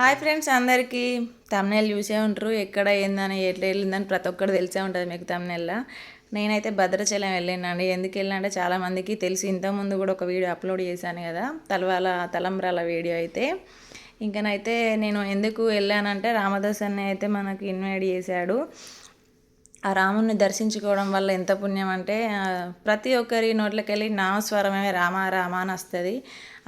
Hi friends అందరికీ. Thumbnail చూసే ఉంటారు. ఎక్కడ ఏందని ఎట్లా వెళ్ళిందని ప్రతి ఒక్కరు తెలిసే ఉంటుంది మీకు తమ్నేల్లా. నేనైతే భద్రాచలం వెళ్ళానండి. ఎందుకు వెళ్ళినంటే చాలామందికి తెలిసి. ఇంతకుముందు కూడా ఒక వీడియో అప్లోడ్ చేశాను కదా తలవాల తలంబ్రాల వీడియో అయితే. ఇంకనైతే నేను ఎందుకు వెళ్ళానంటే రామదాస్ అన్న అయితే మనకు ఇన్వైట్ చేశాడు. ఆ రాముని దర్శించుకోవడం వల్ల ఎంత పుణ్యం అంటే ప్రతి ఒక్కరి నోట్లకెళ్ళి నామస్వరమే రామ రామ అని వస్తుంది.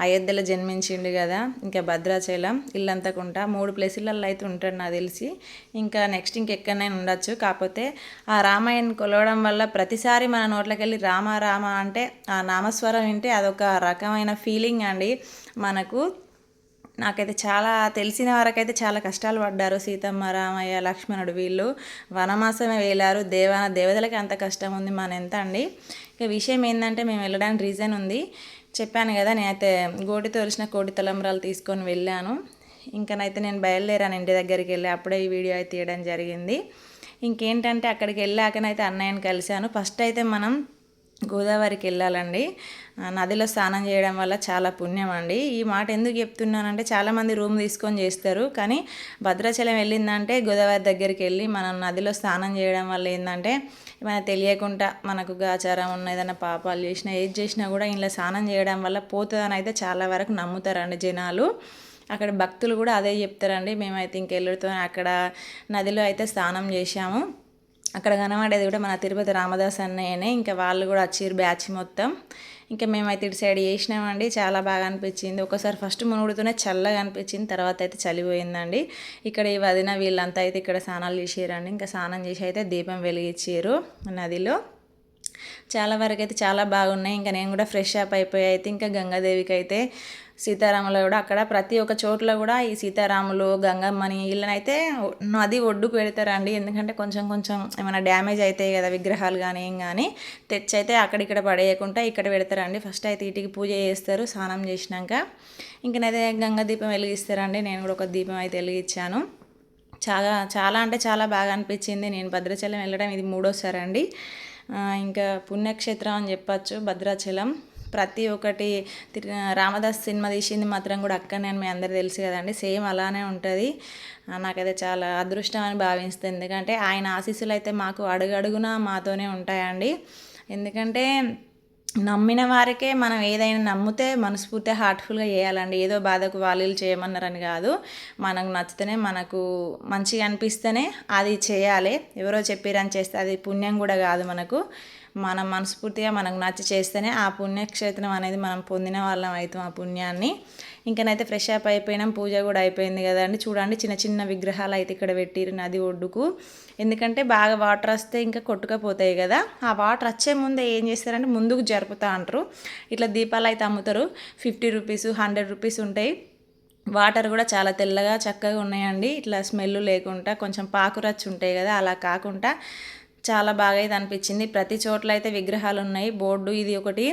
అయోధ్యలో జన్మించిండు కదా ఇంకా భద్రాచలం ఇల్లంతకుంటా మూడు ప్లేసులలో అయితే ఉంటాడు నాకు తెలిసి. ఇంకా నెక్స్ట్ ఇంకెక్కడైనా ఉండొచ్చు. కాకపోతే ఆ రామాయణ్ కొలవడం వల్ల ప్రతిసారి మన నోట్లకెళ్ళి రామ రామ అంటే ఆ నామస్వరం వింటే అదొక రకమైన ఫీలింగ్ అండి. మనకు నాకైతే చాలా తెలిసిన వారికైతే చాలా కష్టాలు పడ్డారు సీతమ్మ రామయ్య లక్ష్మణుడు వీళ్ళు. వనమాసమే వేలారు. దేవాన దేవతలకి అంత కష్టం ఉంది. మన ఎంత అండి? ఇక విషయం ఏంటంటే మేము వెళ్ళడానికి రీజన్ ఉంది. చెప్పాను కదా నేనైతే గోటి తోలిసిన కోటి తలంబరాలు తీసుకొని వెళ్ళాను. ఇంకనైతే నేను బయలుదేరాను ఇంటి దగ్గరికి వెళ్ళి అప్పుడే ఈ వీడియో అయితే తీయడం జరిగింది. ఇంకేంటంటే అక్కడికి వెళ్ళాకనైతే అన్నయ్యని కలిశాను. ఫస్ట్ అయితే మనం గోదావరికి వెళ్ళాలండి నదిలో స్నానం చేయడం వల్ల చాలా పుణ్యం అండి ఈ మాట ఎందుకు చెప్తున్నానంటే చాలామంది రూమ్ తీసుకొని చేస్తారు. కానీ భద్రాచలం వెళ్ళిందంటే గోదావరి దగ్గరికి వెళ్ళి మనం నదిలో స్నానం చేయడం వల్ల ఏంటంటే మన తెలియకుండా మనకు గాచారం ఉన్న ఏదైనా పాపాలు చేసినా ఏది చేసినా కూడా ఇంట్లో స్నానం చేయడం వల్ల పోతుందని అయితే చాలా వరకు నమ్ముతారండి జనాలు. అక్కడ భక్తులు కూడా అదే చెప్తారండి. మేమైతే ఇంకెళ్ళుతో అక్కడ నదిలో అయితే స్నానం చేశాము. అక్కడ కనబడేది కూడా మన తిరుపతి రామదాస్ అన్నయ్యనే. ఇంకా వాళ్ళు కూడా వచ్చారు బ్యాచ్ మొత్తం. ఇంకా మేమైతే ఇటు సైడ్ చేసినామండి. చాలా బాగా అనిపించింది. ఒకసారి ఫస్ట్ మునుగుడుతూనే చల్లగా అనిపించింది. తర్వాత అయితే చలిపోయిందండి. ఇక్కడ ఈ వదిన వీళ్ళంతా అయితే ఇక్కడ స్నానాలు చేసారండి ఇంకా స్నానం చేసి అయితే దీపం వెలిగించారు నదిలో. చాలా వరకు అయితే చాలా బాగున్నాయి. ఇంకా నేను కూడా ఫ్రెష్ అప్ అయిపోయి అయితే ఇంకా గంగాదేవికి అయితే సీతారాములు కూడా అక్కడ ప్రతి ఒక్క చోట్ల కూడా ఈ సీతారాములు గంగమ్మని వీళ్ళనైతే నది ఒడ్డుకు పెడతారండి. ఎందుకంటే కొంచెం కొంచెం ఏమైనా డ్యామేజ్ అవుతాయి కదా విగ్రహాలు కానీ ఏం కానీ తెచ్చి అయితే అక్కడిక్కడ పడేయకుండా ఇక్కడ పెడతారండి. ఫస్ట్ అయితే ఇటుకి పూజ చేస్తారు స్నానం చేసినాక. ఇంకనైతే గంగ దీపం వెలిగిస్తారండి. నేను కూడా ఒక దీపం అయితే వెలిగించాను. చాలా చాలా అంటే చాలా బాగా అనిపించింది. నేను భద్రాచలం వెళ్ళడం ఇది మూడోసారి అండి ఇంకా పుణ్యక్షేత్రం అని చెప్పచ్చు భద్రాచలం. ప్రతి ఒక్కటి రామదాస్ సినిమా తీసింది మాత్రం కూడా అక్కడనే మీ అందరు తెలుసు కదండి. సేమ్ అలానే ఉంటుంది. నాకైతే చాలా అదృష్టం అని భావిస్తుంది. ఎందుకంటే ఆయన ఆశీస్సులు అయితే మాకు అడుగడుగున మాతోనే ఉంటాయండి. ఎందుకంటే నమ్మిన వారికే మనం ఏదైనా నమ్మితే మనస్ఫూర్తిగా హార్ట్ఫుల్గా చేయాలండి. ఏదో బాధకు వాళ్ళు చేయమన్నారని కాదు. మనకు నచ్చితేనే మనకు మంచిగా అనిపిస్తేనే అది చేయాలి. ఎవరో చెప్పిరని చేస్తే అది పుణ్యం కూడా కాదు మనకు. మనం మనస్ఫూర్తిగా మనకు నచ్చి చేస్తేనే ఆ పుణ్యక్షేత్రం అనేది మనం పొందిన వాళ్ళం అవుతాం ఆ పుణ్యాన్ని. ఇంకనైతే ఫ్రెష్ అప్ అయిపోయినాం. పూజ కూడా అయిపోయింది కదండి చూడండి చిన్న చిన్న విగ్రహాలు అయితే ఇక్కడ పెట్టిరు నది ఒడ్డుకు. ఎందుకంటే బాగా వాటర్ వస్తే ఇంకా కొట్టుకపోతాయి కదా. ఆ వాటర్ వచ్చే ముందే ఏం చేస్తారంటే ముందుకు జరుపుతా అంటారు. ఇట్లా దీపాలు అయితే అమ్ముతారు. ఫిఫ్టీ రూపీస్ హండ్రెడ్ రూపీస్ ఉంటాయి. వాటర్ కూడా చాలా తెల్లగా చక్కగా ఉన్నాయండి. ఇట్లా స్మెల్ లేకుండా కొంచెం పాకురచ్చి ఉంటాయి కదా అలా కాకుండా. చాలా బాగా అయితే అనిపించింది. ప్రతి చోట్ల అయితే విగ్రహాలు ఉన్నాయి బోర్డు ఇది ఒకటి.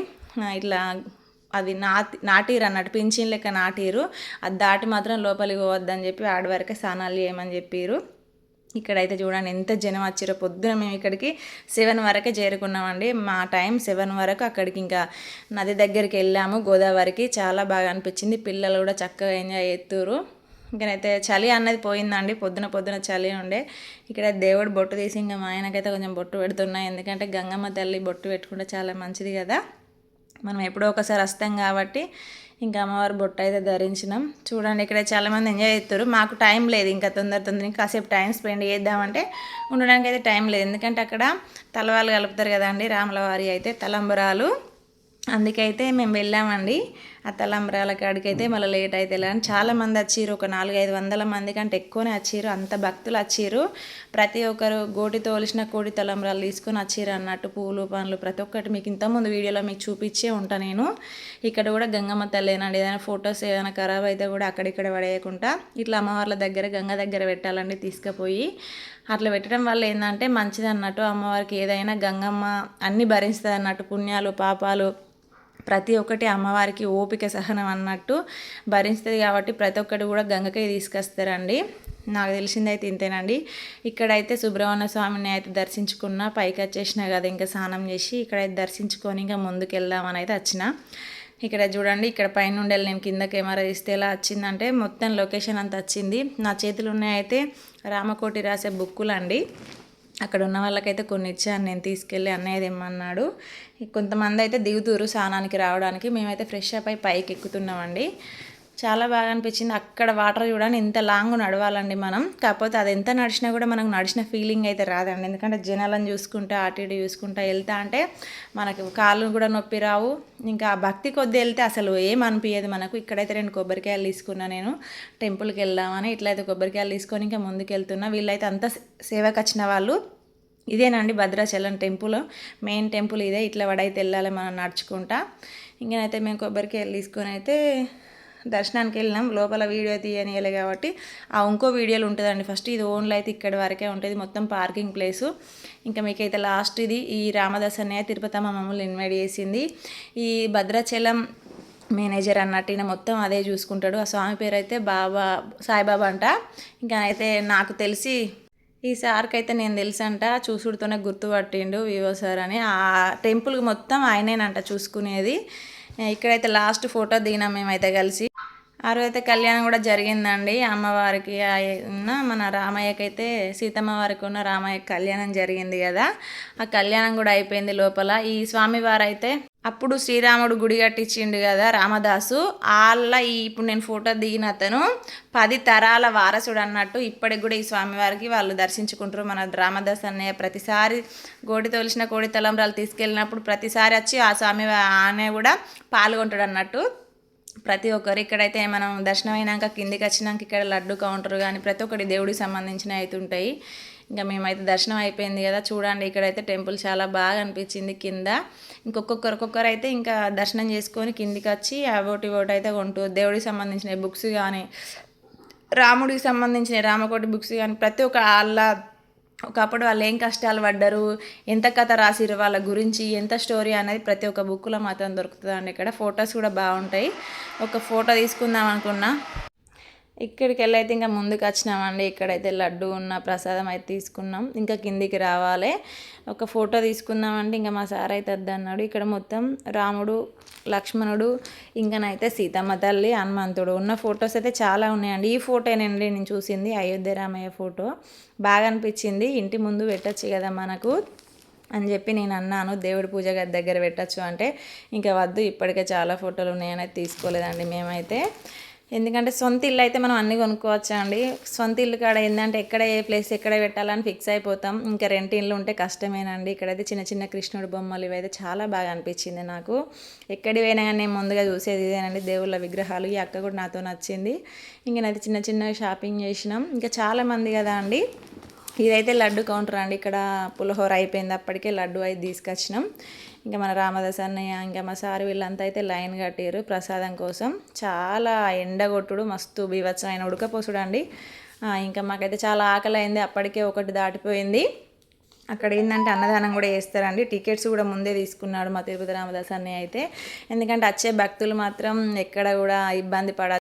ఇట్లా అది నాటి నాటీరు అన్నట్టు పింఛన్ లెక్క నాటీరు. అది దాటి మాత్రం లోపలికి పోవద్దని చెప్పి ఆడవారికి స్నానాలు చేయమని చెప్పారు. ఇక్కడైతే చూడండి ఎంత జనం వచ్చారో పొద్దున మేము ఇక్కడికి సెవెన్ వరకే చేరుకున్నామండి. మా టైం సెవెన్ వరకు అక్కడికి ఇంకా నది దగ్గరికి వెళ్ళాము. గోదావరికి చాలా బాగా అనిపించింది. పిల్లలు కూడా చక్కగా ఎంజాయ్ చేస్తారు ఇంకనైతే చలి అన్నది పోయిందండి. పొద్దున పొద్దున చలి ఉండే. ఇక్కడ దేవుడు బొట్టు తీసి ఇంకా మా ఆయనకైతే కొంచెం బొట్టు పెడుతున్నాయి ఎందుకంటే గంగమ్మ తల్లి బొట్టు పెట్టుకుంటే చాలా మంచిది కదా. మనం ఎప్పుడో ఒకసారి వస్తాం కాబట్టి ఇంకా అమ్మవారి బొట్టు అయితే ధరించినాం. చూడండి ఇక్కడ చాలామంది ఎంజాయ్ చేస్తారు. మాకు టైం లేదు ఇంకా తొందర తొందర కాసేపు టైం స్పెండ్ చేద్దామంటే ఉండడానికి అయితే టైం లేదు. ఎందుకంటే అక్కడ తలవాళ్ళు కలుపుతారు కదండి రాముల వారి అయితే తలంబరాలు. అందుకైతే మేము వెళ్ళామండి. ఆ తలంబ్రాల కాడికి అయితే మళ్ళీ లేట్ అయితే వెళ్ళాను చాలామంది వచ్చిర్రు ఒక నాలుగైదు వందల మంది కంటే ఎక్కువనే వచ్చారు అంత భక్తులు వచ్చారు ప్రతి ఒక్కరు గోటి తోలిసిన కోడి తలంబ్రాలు తీసుకొని వచ్చారు అన్నట్టు పూలు పనులు ప్రతి ఒక్కటి మీకు ఇంతకుముందు వీడియోలో మీకు చూపించే ఉంటాను నేను. ఇక్కడ కూడా గంగమ్మ తల్లేనండి ఏదైనా ఫొటోస్ ఏదైనా ఖరాబ్ అయితే కూడా అక్కడిక్కడ పడేయకుండా ఇట్లా అమ్మవార్ల దగ్గర గంగ దగ్గర పెట్టాలండి తీసుకుపోయి. అట్లా పెట్టడం వల్ల ఏంటంటే మంచిది అన్నట్టు అమ్మవారికి ఏదైనా గంగమ్మ అన్నీ భరిస్తుంది అన్నట్టు పుణ్యాలు పాపాలు ప్రతి ఒక్కటి అమ్మవారికి ఓపిక సహనం అన్నట్టు భరిస్తుంది కాబట్టి ప్రతి ఒక్కటి కూడా గంగకే తీసుకొస్తారండి. నాకు తెలిసిందైతే ఇంతేనండి. ఇక్కడైతే సుబ్రహ్మణ్య స్వామిని అయితే దర్శించుకున్న పైకి వచ్చేసిన కదా ఇంకా స్నానం చేసి ఇక్కడైతే దర్శించుకొని ఇంకా ముందుకు వెళ్దామని అయితే వచ్చిన. ఇక్కడ చూడండి ఇక్కడ పైన ఉండాలి నేను కింద కెమెరా తీస్తే ఎలా వచ్చిందంటే మొత్తం లొకేషన్ అంతా వచ్చింది. నా చేతులు అయితే రామకోటి రాసే బుక్కులు అండి అక్కడ ఉన్న వాళ్ళకైతే కొన్ని ఇచ్చాను నేను తీసుకెళ్ళి అన్నయ్య తెమ్మన్నాడు. కొంతమంది అయితే దిగుతూరు స్నానానికి రావడానికి మేమైతే ఫ్రెష్ అప్ అయి పైకి ఎక్కుతున్నామండి చాలా బాగా అనిపించింది అక్కడ వాటర్ చూడండి ఎంత లాంగ్ నడవాలండి మనం. కాకపోతే అది ఎంత నడిచినా కూడా మనకు నడిచిన ఫీలింగ్ అయితే రాదండి. ఎందుకంటే జనాలను చూసుకుంటా అటు ఇటు చూసుకుంటా వెళ్తా అంటే మనకు కాళ్ళు కూడా నొప్పి రావు. ఇంకా భక్తి కొద్ది వెళ్తే అసలు ఏం అనిపించదు మనకు. ఇక్కడైతే రెండు కొబ్బరికాయలు తీసుకున్నా నేను. టెంపుల్కి వెళ్దామని ఇట్లయితే కొబ్బరికాయలు తీసుకొని ఇంకా ముందుకు వెళ్తున్నా వీళ్ళైతే అంత సేవకు వచ్చిన వాళ్ళు. ఇదేనండి భద్రాచలం టెంపుల్. మెయిన్ టెంపుల్ ఇదే. ఇట్లా వడైతే వెళ్ళాలి మనం నడుచుకుంటా. ఇంకనైతే మేము కొబ్బరికాయలు తీసుకొని అయితే దర్శనానికి వెళ్ళినాం లోపల వీడియో తీయనియలే కాబట్టి ఆ ఇంకో వీడియోలు ఉంటుందండి. ఫస్ట్ ఇది ఓన్లీ అయితే ఇక్కడ వరకే ఉంటుంది. మొత్తం పార్కింగ్ ప్లేసు. ఇంకా మీకైతే లాస్ట్ ఇది ఈ రామదాస్ అన్నయ్య తిరుపతమ్మ మమ్మల్ని ఇన్వైట్ చేసింది. ఈ భద్రాచలం మేనేజర్ అన్నట్టు ఈయన మొత్తం అదే చూసుకుంటాడు. ఆ స్వామి పేరు అయితే బాబా సాయిబాబా అంట. ఇంకా అయితే నాకు తెలిసి ఈ సార్కి అయితే నేను తెలుసంట చూసుడుతోనే గుర్తుపట్టిండు వివో సార్ అని. ఆ టెంపుల్ మొత్తం ఆయనేనంట చూసుకునేది. ఇక్కడైతే లాస్ట్ ఫోటో దిగినాం మేమైతే కలిసి. ఆ రోజైతే కళ్యాణం కూడా జరిగిందండి. అమ్మవారికి ఉన్న మన రామయ్యకి అయితే సీతమ్మ వారికి ఉన్న రామయ్య కళ్యాణం జరిగింది కదా. ఆ కళ్యాణం కూడా అయిపోయింది లోపల. ఈ స్వామివారు అయితే అప్పుడు శ్రీరాముడు గుడి కట్టించిండు కదా రామదాసు. వాళ్ళ ఈ ఇప్పుడు నేను ఫోటో దిగిన అతను పది తరాల వారసుడు అన్నట్టు ఇప్పటికి కూడా ఈ స్వామివారికి వాళ్ళు దర్శించుకుంటారు. మన రామదాస్ అన్నయ్య ప్రతిసారి గోడి తోలిసిన కోడి తలంబ్రాలు తీసుకెళ్ళినప్పుడు ప్రతిసారి వచ్చి ఆ స్వామి ఆనే కూడా పాల్గొంటాడు అన్నట్టు. ప్రతి ఒక్కరు ఇక్కడైతే మనం దర్శనం అయినాక కిందికి వచ్చినాక ఇక్కడ లడ్డు కౌంటర్ కానీ ప్రతి ఒక్కటి దేవుడికి సంబంధించిన అయితే ఉంటాయి. ఇంకా మేమైతే దర్శనం అయిపోయింది కదా. చూడండి ఇక్కడైతే టెంపుల్ చాలా బాగా అనిపించింది కింద. ఇంకొక్కొక్కరు ఒక్కొక్కరు అయితే ఇంకా దర్శనం చేసుకొని కిందికి వచ్చి అవోటి ఓటి అయితే కొంటూ దేవుడికి సంబంధించిన బుక్స్ కానీ రాముడికి సంబంధించిన రామకోటి బుక్స్ కానీ ప్రతి ఒక్క వాళ్ళ ఒకప్పుడు వాళ్ళు ఏం కష్టాలు పడ్డారు ఎంత కథ రాసిరు వాళ్ళ గురించి ఎంత స్టోరీ అనేది ప్రతి ఒక్క బుక్లో మాత్రం దొరుకుతుందండి. ఇక్కడ ఫొటోస్ కూడా బాగుంటాయి. ఒక ఫోటో తీసుకుందాం అనుకున్నా. ఇక్కడికి వెళ్ళైతే ఇంకా ముందుకు వచ్చినామండి. ఇక్కడైతే లడ్డు ఉన్న ప్రసాదం అయితే తీసుకున్నాం. ఇంకా కిందికి రావాలి. ఒక ఫోటో తీసుకుందామంటే ఇంకా మా సార్ అయితే వద్దన్నాడు. ఇక్కడ మొత్తం రాముడు లక్ష్మణుడు ఇంకనైతే సీతమ్మ తల్లి హనుమంతుడు ఉన్న ఫొటోస్ అయితే చాలా ఉన్నాయండి. ఈ ఫోటోనండి నేను చూసింది అయోధ్య రామయ్య ఫోటో. బాగా అనిపించింది. ఇంటి ముందు పెట్టచ్చు కదా మనకు అని చెప్పి నేను అన్నాను. దేవుడి పూజ గది దగ్గర పెట్టచ్చు అంటే. ఇంకా వద్దు ఇప్పటికే చాలా ఫోటోలు ఉన్నాయని తీసుకోలేదండి మేమైతే. ఎందుకంటే సొంత ఇల్లు అయితే మనం అన్నీ కొనుక్కోవచ్చు అండి? సొంత ఇల్లు కాడ ఏంటంటే ఎక్కడ ఏ ప్లేస్ ఎక్కడ పెట్టాలని ఫిక్స్ అయిపోతాం. ఇంకా రెంట్ ఇల్లు ఉంటే కష్టమేనండి ఇక్కడైతే చిన్న చిన్న కృష్ణుడు బొమ్మలు ఇవైతే చాలా బాగా అనిపించింది నాకు. ఎక్కడి పోయినా కానీ నేను ముందుగా చూసేది ఇదేనండి దేవుళ్ళ విగ్రహాలు. ఈ అక్క కూడా నాతో నచ్చింది. ఇంకా నైతే చిన్న చిన్న షాపింగ్ చేసినాం. ఇంకా చాలామంది కదా అండి? ఇదైతే లడ్డు కౌంటర్ అండి. ఇక్కడ పులిహోర అయిపోయింది. అప్పటికే లడ్డు అయితే తీసుకొచ్చినాం. ఇంకా మన రామదాస్ అన్నయ్య ఇంకా మా సార్ వీళ్ళంతా అయితే లైన్ కట్టారు ప్రసాదం కోసం. చాలా ఎండగొట్టుడు మస్తు బీభత్సమైన ఉడకపోసుడు అండి ఇంకా మాకైతే చాలా ఆకలి అయింది అప్పటికే ఒకటి దాటిపోయింది. అక్కడ ఏంటంటే అన్నదానం కూడా చేస్తారండి. టికెట్స్ కూడా ముందే తీసుకున్నాడు మా తిరుపతి రామదాస్ అన్నయ్య అయితే. ఎందుకంటే వచ్చే భక్తులు మాత్రం ఎక్కడ కూడా ఇబ్బంది పడ